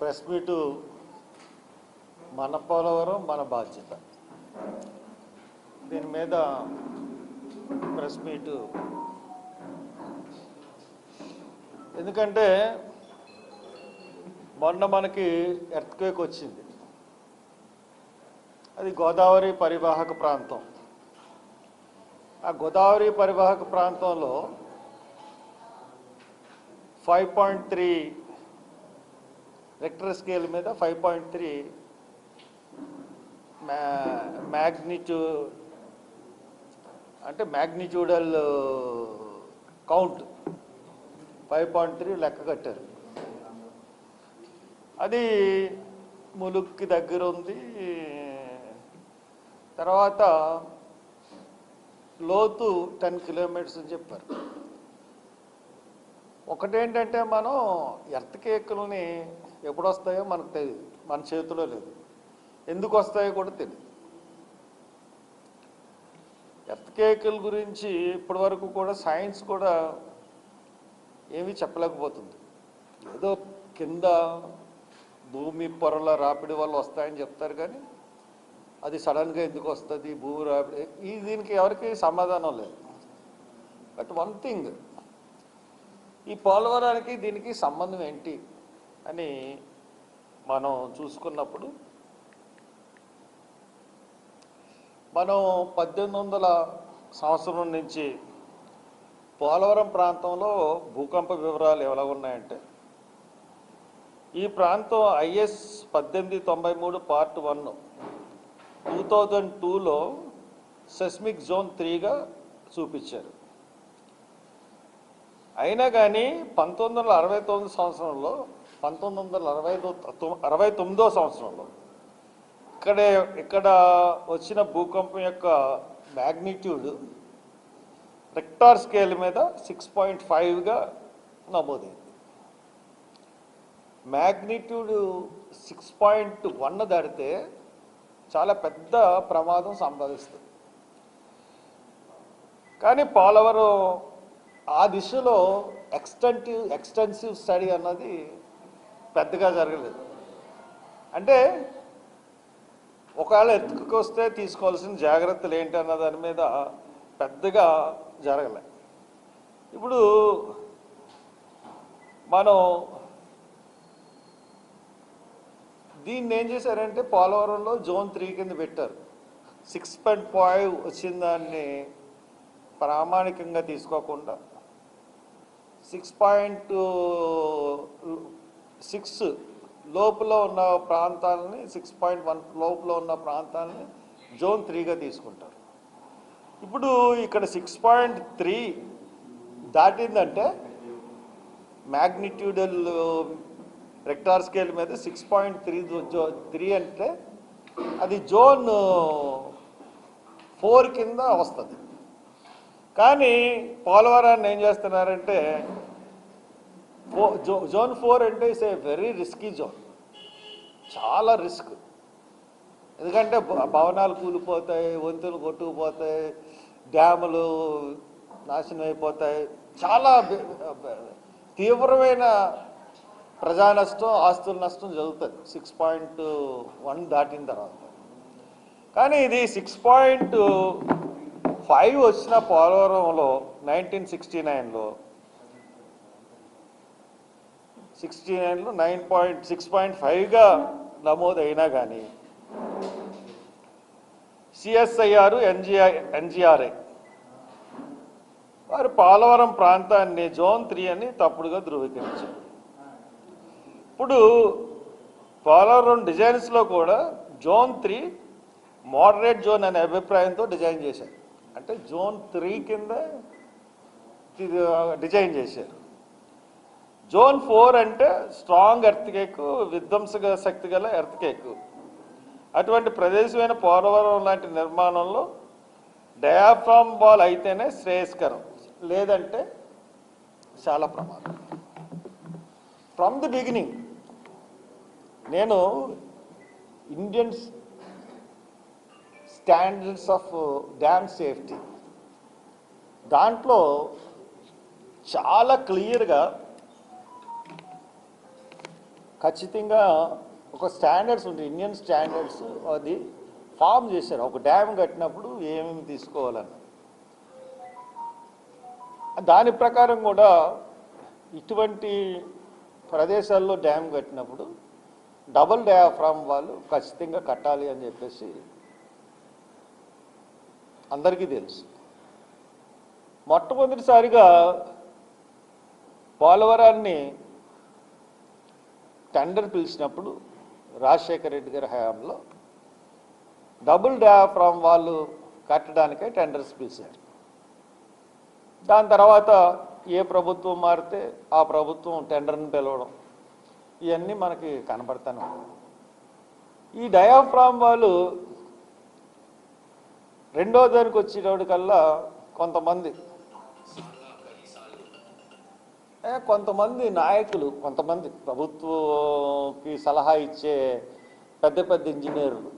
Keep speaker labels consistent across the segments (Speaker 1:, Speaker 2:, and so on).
Speaker 1: Press meet మన పోలవరం మన బాధ్యత. దీని మీద ప్రెస్ మీటు. ఎందుకంటే మొన్న మనకి ఎర్త్క్వేక్ వచ్చింది. అది గోదావరి పరివాహక ప్రాంతం. ఆ గోదావరి పరివాహక ప్రాంతంలో five point three Richter scale మీద ఫైవ్ పాయింట్ త్రీ మ్యాగ్నిట్యూ అంటే మ్యాగ్నిట్యూడల్ కౌంట్ ఫైవ్ పాయింట్ త్రీ లెక్క కట్టారు. అది ములుక్కి దగ్గర ఉంది. తర్వాత లోతు టెన్ కిలోమీటర్స్ అని చెప్పారు. ఒకటేంటంటే మనం ఎర్త్ కేకులని ఎప్పుడు వస్తాయో మనకు తెలియదు మన చేతిలో లేదు. ఎందుకు వస్తాయో కూడా తెలియదు ఎర్త్ కేకుల గురించి ఇప్పటివరకు కూడా సైన్స్ కూడా ఏమీ చెప్పలేకపోతుంది. ఏదో కింద భూమి పొరల రాపిడి వల్ల వస్తాయని చెప్తారు కానీ అది సడన్గా ఎందుకు వస్తుంది భూమి రాపిడి ఈ దీనికి ఎవరికి సమాధానం లేదు. బట్ వన్ థింగ్ ఈ పోలవరానికి దీనికి సంబంధం ఏంటి? అని మనం చూసుకున్నప్పుడు మనం పద్దెనిమిది వందల సంవత్సరం నుంచి పోలవరం ప్రాంతంలో భూకంప వివరాలు ఎలా ఉన్నాయంటే ఈ ప్రాంతం ఐఎస్ పద్దెనిమిది తొంభై మూడు పార్ట్ వన్. టూ థౌజండ్ టూలో సెస్మిక్ జోన్ త్రీగా చూపించారు. అయినా కానీ పంతొమ్మిది వందల అరవై తొమ్మిది సంవత్సరంలో పంతొమ్మిది వందల అరవై అరవై తొమ్మిదో సంవత్సరంలో ఇక్కడే ఇక్కడ వచ్చిన భూకంపం యొక్క మ్యాగ్నిట్యూడ్ రెక్టార్ స్కేల్ మీద సిక్స్ పాయింట్ ఫైవ్గా నమోదైంది. మ్యాగ్నిట్యూడ్ సిక్స్ పాయింట్ వన్ దాటితే చాలా పెద్ద ప్రమాదం సంభవిస్తుంది. కానీ పోలవరం ఆ దిశలో ఎక్స్టెంటివ్ ఎక్స్టెన్సివ్ స్టడీ అన్నది పెద్దగా జరగలేదు. అంటే ఒకవేళ ఎత్తుకు వస్తే తీసుకోవాల్సిన జాగ్రత్తలు ఏంటి అన్న దాని మీద పెద్దగా జరగలే. ఇప్పుడు మనం దీన్ని ఏం చేశారంటే పోలవరంలో జోన్ త్రీ కింద పెట్టారు. సిక్స్ పాయింట్ ఫైవ్ వచ్చిన దాన్ని ప్రామాణికంగా తీసుకోకుండా సిక్స్ పాయింట్ సిక్స్ లోపల ఉన్న ప్రాంతాలని సిక్స్ పాయింట్ వన్ లోపల ఉన్న ప్రాంతాలని జోన్ త్రీగా తీసుకుంటారు. ఇప్పుడు ఇక్కడ సిక్స్ పాయింట్ త్రీ దాటిందంటే మ్యాగ్నిట్యూడల్ రెక్టార్ స్కేల్ మీద six point three zone three అంటే అది జోన్ ఫోర్ కింద వస్తుంది. కానీ పోలవరాన్ని ఏం చేస్తున్నారంటే జోన్ ఫోర్ అంటే is a very risky zone. చాలా రిస్క్ ఎందుకంటే భవనాలు కూలిపోతాయి వంతులు కొట్టుకుపోతాయి డ్యాములు నాశనం అయిపోతాయి. చాలా తీవ్రమైన ప్రజా నష్టం ఆస్తుల నష్టం జరుగుతుంది. సిక్స్ పాయింట్ వన్ దాటిన తర్వాత. కానీ ఇది సిక్స్ పాయింట్ ఫైవ్ వచ్చిన పోలవరంలో నైన్టీన్ సిక్స్టీ నైన్లో సిక్స్టీ నైన్లో నైన్ పాయింట్ సిక్స్ పాయింట్ ఫైవ్గా నమోదైనా కానీ సిఎస్ఐఆర్ ఎన్జిఐ ఎన్జిఆర్ఐ వారు పోలవరం ప్రాంతాన్ని జోన్ త్రీ అని తప్పుడుగా ధృవీకరించారు. ఇప్పుడు పోలవరం డిజైన్స్లో కూడా జోన్ త్రీ మోడరేట్ జోన్ అనే అభిప్రాయంతో డిజైన్ చేశారు. అంటే జోన్ త్రీ కింద డిజైన్ చేశారు. జోన్ ఫోర్ అంటే స్ట్రాంగ్ ఎర్త్కేక్ విధ్వంసక శక్తి గల ఎర్త్కేక్. అటువంటి ప్రదేశమైన పోలవరం లాంటి నిర్మాణంలో డయాఫ్రామ్ బాల్ అయితేనే శ్రేయస్కరం. లేదంటే చాలా ప్రమాదం. ఫ్రమ్ ది బిగినింగ్ నేను Indian standards of dam safety దాంట్లో చాలా క్లియర్గా ఖచ్చితంగా ఒక స్టాండర్డ్స్ ఉంటాయి ఇండియన్ స్టాండర్డ్స్ అది ఫామ్ చేశారు. ఒక డ్యామ్ కట్టినప్పుడు ఏమేమి తీసుకోవాలని. దాని ప్రకారం కూడా ఇటువంటి ప్రదేశాల్లో డ్యామ్ కట్టినప్పుడు డబుల్ డయాఫ్రామ్ వాళ్ళు ఖచ్చితంగా కట్టాలి అని చెప్పేసి అందరికీ తెలుసు. మొట్టమొదటిసారిగా పోలవరాన్ని టెండర్ పిలిచినప్పుడు రాజశేఖర రెడ్డి గారి హయాంలో డబుల్ డయాఫ్రామ్ వాళ్ళు కట్టడానికే టెండర్స్ పిలిచారు. దాని తర్వాత ఏ ప్రభుత్వం మారితే ఆ ప్రభుత్వం టెండర్ని పిలవడం ఇవన్నీ మనకి కనబడతాను ఈ డయాఫ్రామ్ వాళ్ళు రెండో దానికి వచ్చేటప్పటికల్లా కొంతమంది కొంతమంది నాయకులు కొంతమంది ప్రభుత్వకి సలహా ఇచ్చే పెద్ద పెద్ద ఇంజనీర్లు.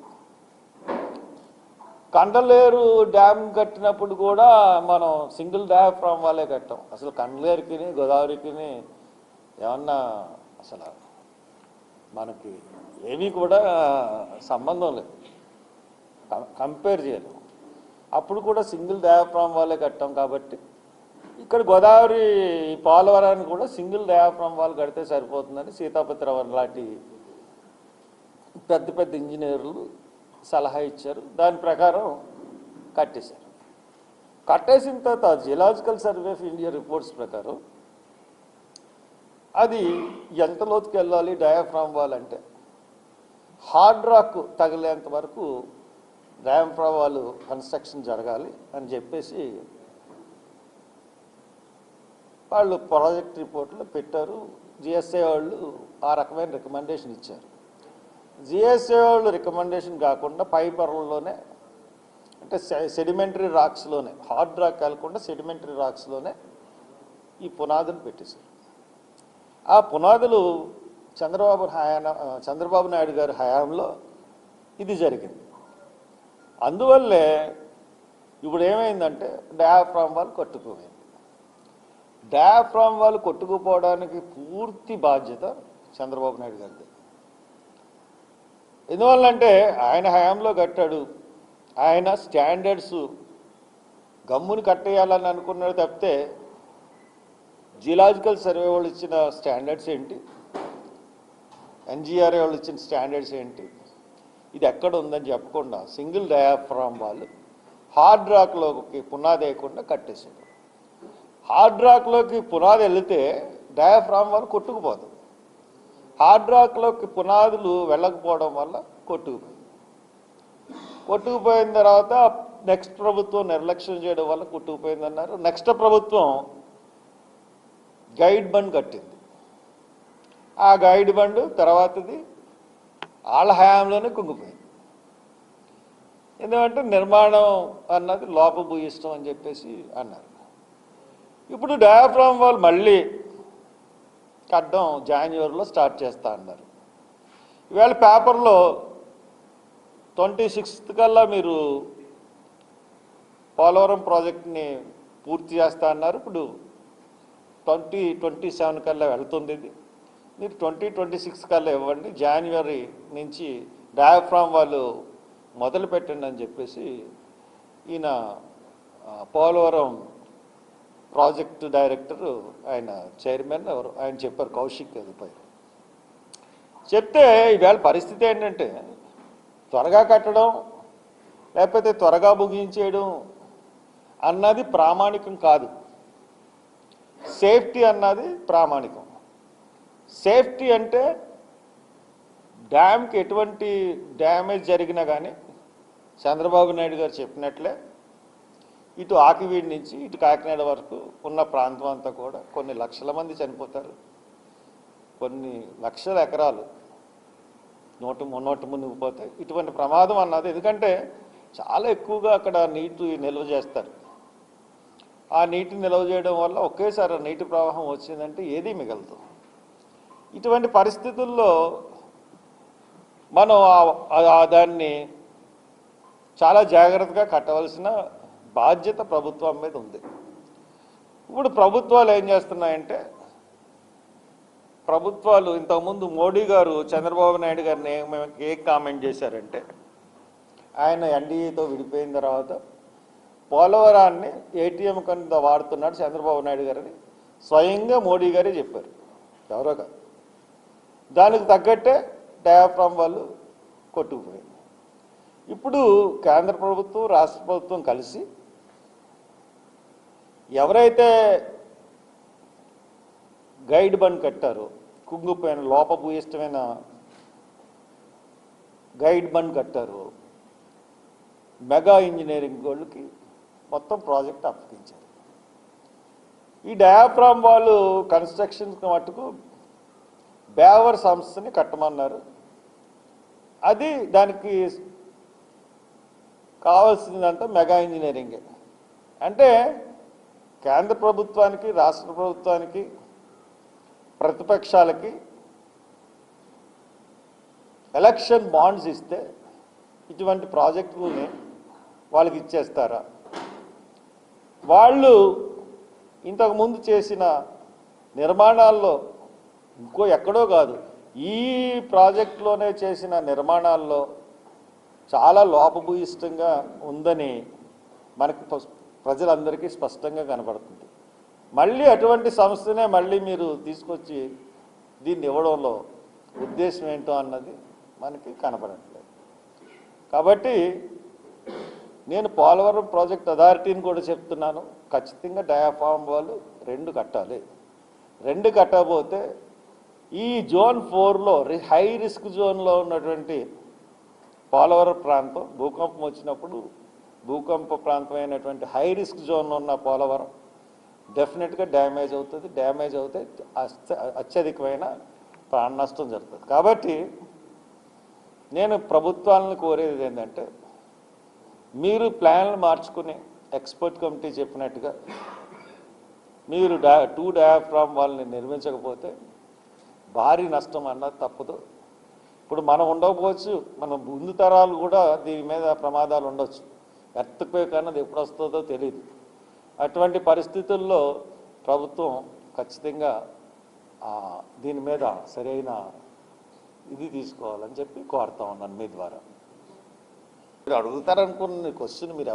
Speaker 1: కండలేరు డ్యామ్ కట్టినప్పుడు కూడా మనం సింగిల్ డయాఫ్రామ్ వాళ్ళే కట్టాం. అసలు కండలేరుకి గోదావరికి ఏమన్నా అసలు మనకి ఏమీ కూడా సంబంధం లేదు. కంపేర్ చేయలేము. అప్పుడు కూడా సింగిల్ డయాఫ్రామ్ వాళ్ళే కట్టాం కాబట్టి ఇక్కడ గోదావరి పోలవరాన్ని కూడా సింగిల్ డయాఫ్రామ్ వాళ్ళు కడితే సరిపోతుందని సీతాపతిరావు లాంటి పెద్ద పెద్ద ఇంజనీర్లు సలహా ఇచ్చారు. దాని ప్రకారం కట్టేశారు. కట్టేసిన తర్వాత geological survey of India reports ప్రకారం అది ఎంత లోతుకి వెళ్ళాలి డయాఫ్రామ్ వాల్ అంటే హార్డ్ రాక్ తగిలేంత వరకు డయాఫ్రామ్ వాళ్ళు కన్స్ట్రక్షన్ జరగాలి అని చెప్పేసి వాళ్ళు ప్రాజెక్ట్ రిపోర్ట్లో పెట్టారు. జిఎస్ఏ వాళ్ళు ఆ రకమైన రికమెండేషన్ ఇచ్చారు. జిఎస్ఏ వాళ్ళు రికమెండేషన్ కాకుండా పై పొరల్లోనే అంటే సెడిమెంటరీ రాక్స్లోనే హార్డ్ రాక్ కాకుండా సెడిమెంటరీ రాక్స్లోనే ఈ పునాదులు పెట్టేశారు. ఆ పునాదులు చంద్రబాబు హయాన చంద్రబాబు నాయుడు గారి హయాంలో ఇది జరిగింది. అందువల్లే ఇప్పుడు ఏమైందంటే డయాఫ్రామ్ వాళ్ళు కొట్టుకుపోయింది డయాఫ్రామ్ వాళ్ళు కొట్టుకుపోవడానికి పూర్తి బాధ్యత చంద్రబాబు నాయుడు గారిది. ఎందువల్లంటే ఆయన హయాంలో కట్టాడు. ఆయన స్టాండర్డ్స్ గమ్ముని కట్టేయాలని అనుకున్నాడు తప్పితే జియలాజికల్ సర్వే వాళ్ళు ఇచ్చిన స్టాండర్డ్స్ ఏంటి? ఎన్జిఆర్ఏ వాళ్ళు ఇచ్చిన స్టాండర్డ్స్ ఏంటి? ఇది ఎక్కడ ఉందని చెప్పకుండా సింగిల్ డయాఫ్రామ్ వాళ్ళు హార్డ్ రాక్లోకి పునాదేయకుండా వేయకుండా హార్డ్ రాక్లోకి పునాది వెళితే డయాఫ్రామ్ వల్ల కొట్టుకుపోతుంది హార్డ్ రాక్లోకి పునాదులు వెళ్ళకపోవడం వల్ల కొట్టుకుపోయింది. కొట్టుకుపోయిన తర్వాత నెక్స్ట్ ప్రభుత్వం నిర్లక్ష్యం చేయడం వల్ల కొట్టుకుపోయింది అన్నారు నెక్స్ట్ ప్రభుత్వం గైడ్ బండ్ కట్టింది. ఆ గైడ్ బండ్ తర్వాతది వాళ్ళ హయాంలోనే కుంగిపోయింది. ఎందుకంటే నిర్మాణం అన్నది లోపభూయిష్టం అని చెప్పేసి అన్నారు. ఇప్పుడు డయాఫ్రామ్ వాళ్ళు మళ్ళీ కట్టడం జాన్యువరిలో స్టార్ట్ చేస్తా అన్నారు. ఇవాళ పేపర్లో ట్వంటీ సిక్స్త్ కల్లా మీరు పోలవరం ప్రాజెక్ట్ని పూర్తి చేస్తా అన్నారు. ఇప్పుడు ట్వంటీ ట్వంటీ సెవెన్ కల్లా వెళ్తుంది ఇది. మీరు ట్వంటీ ట్వంటీ సిక్స్ కల్లా ఇవ్వండి. జనవరి నుంచి డయాఫ్రామ్ వాళ్ళు మొదలు పెట్టండి అని చెప్పేసి ఈయన పోలవరం ప్రాజెక్ట్ డైరెక్టర్ ఆయన చైర్మన్ ఎవరు ఆయన చెప్పారు కౌశిక్ అదిపై చెప్తే ఈవేళ పరిస్థితి ఏంటంటే త్వరగా కట్టడం లేకపోతే త్వరగా ముగించేయడం అన్నది ప్రామాణికం కాదు. సేఫ్టీ అన్నది ప్రామాణికం. సేఫ్టీ అంటే డ్యామ్కి ఎటువంటి డ్యామేజ్ జరిగినా కానీ చంద్రబాబు నాయుడు గారు చెప్పినట్లే ఇటు ఆకివీడి నుంచి ఇటు కాకినాడ వరకు ఉన్న ప్రాంతం అంతా కూడా కొన్ని లక్షల మంది చనిపోతారు. కొన్ని లక్షల ఎకరాలు నోటు నోటు మునిగిపోతాయి ఇటువంటి ప్రమాదం అన్నది. ఎందుకంటే చాలా ఎక్కువగా అక్కడ నీటి నిల్వ చేస్తారు. ఆ నీటి నిల్వ చేయడం వల్ల ఒకేసారి నీటి ప్రవాహం వచ్చిందంటే ఏదీ మిగలదు. ఇటువంటి పరిస్థితుల్లో మనం ఆ దాన్ని చాలా జాగ్రత్తగా కట్టవలసిన బాధ్యత ప్రభుత్వం మీద ఉంది. ఇప్పుడు ప్రభుత్వాలు ఏం చేస్తున్నాయంటే ప్రభుత్వాలు ఇంతకుముందు మోడీ గారు చంద్రబాబు నాయుడు గారిని ఏం- ఏ కామెంట్ చేశారంటే ఆయన ఎన్డీఏతో విడిపోయిన తర్వాత పోలవరాన్ని ఏటీఎం కింద వాడుతున్నాడు చంద్రబాబు నాయుడు గారని స్వయంగా మోడీ గారే చెప్పారు. ఎవరో కాదు. దానికి తగ్గట్టే డయాఫ్రామ్ వాళ్ళు కొట్టుకుపోయింది ఇప్పుడు కేంద్ర ప్రభుత్వం రాష్ట్ర ప్రభుత్వం కలిసి ఎవరైతే గైడ్ బండ్ కట్టారో కుంగిపోయిన లోపభూయిష్టమైన గైడ్ బండ్ కట్టారు మెగా ఇంజనీరింగ్ వాళ్ళకి మొత్తం ప్రాజెక్ట్ అప్పగించారు. ఈ డయాఫ్రామ్ వాళ్ళు కన్స్ట్రక్షన్ మటుకు బేవర్ సంస్థని కట్టమన్నారు. అది దానికి కావాల్సిందంతా మెగా ఇంజనీరింగే. అంటే కేంద్ర ప్రభుత్వానికి రాష్ట్ర ప్రభుత్వానికి ప్రతిపక్షాలకి ఎలక్షన్ బాండ్స్ ఇస్తే ఇటువంటి ప్రాజెక్టులని వాళ్ళకి ఇచ్చేస్తారా? వాళ్ళు ఇంతకుముందు చేసిన నిర్మాణాల్లో ఇంకో ఎక్కడో కాదు ఈ ప్రాజెక్టులోనే చేసిన నిర్మాణాల్లో చాలా లోపభూయిష్టంగా ఉందని మనకి ప్రజలందరికీ స్పష్టంగా కనపడుతుంది మళ్ళీ అటువంటి సంస్థనే మళ్ళీ మీరు తీసుకొచ్చి దీన్ని ఇవ్వడంలో ఉద్దేశం ఏంటో అన్నది మనకి కనపడట్లేదు. కాబట్టి నేను పోలవరం ప్రాజెక్ట్ అథారిటీని కూడా చెప్తున్నాను. ఖచ్చితంగా డయాఫామ్ వాళ్ళు రెండు కట్టాలి. రెండు కట్టకపోతే ఈ జోన్ ఫోర్లో హై రిస్క్ జోన్లో ఉన్నటువంటి పోలవరం ప్రాంతం భూకంపం వచ్చినప్పుడు భూకంప ప్రాంతమైనటువంటి హై రిస్క్ జోన్లో ఉన్న పోలవరం డెఫినెట్గా డ్యామేజ్ అవుతుంది డ్యామేజ్ అవుతే అత్యధికమైన ప్రాణ నష్టం జరుగుతుంది. కాబట్టి నేను ప్రభుత్వాలను కోరేది ఏంటంటే మీరు ప్లాన్లు మార్చుకుని ఎక్స్పర్ట్ కమిటీ చెప్పినట్టుగా మీరు డా టూ డయాఫ్రామ్ వాళ్ళని నిర్మించకపోతే భారీ నష్టం అన్నది తప్పదు. ఇప్పుడు మనం ఉండకపోవచ్చు మన ముందు తరాలు కూడా దీని మీద ప్రమాదాలు ఉండొచ్చు. ఎర్త్క్వేక్ అన్నది ఎప్పుడు వస్తుందో తెలియదు అటువంటి పరిస్థితుల్లో ప్రభుత్వం ఖచ్చితంగా దీని మీద సరైన ఇది తీసుకోవాలని చెప్పి కోరుతా ఉన్నాను మీ ద్వారా. మీరు అడుగుతారనుకున్న క్వశ్చన్ మీరు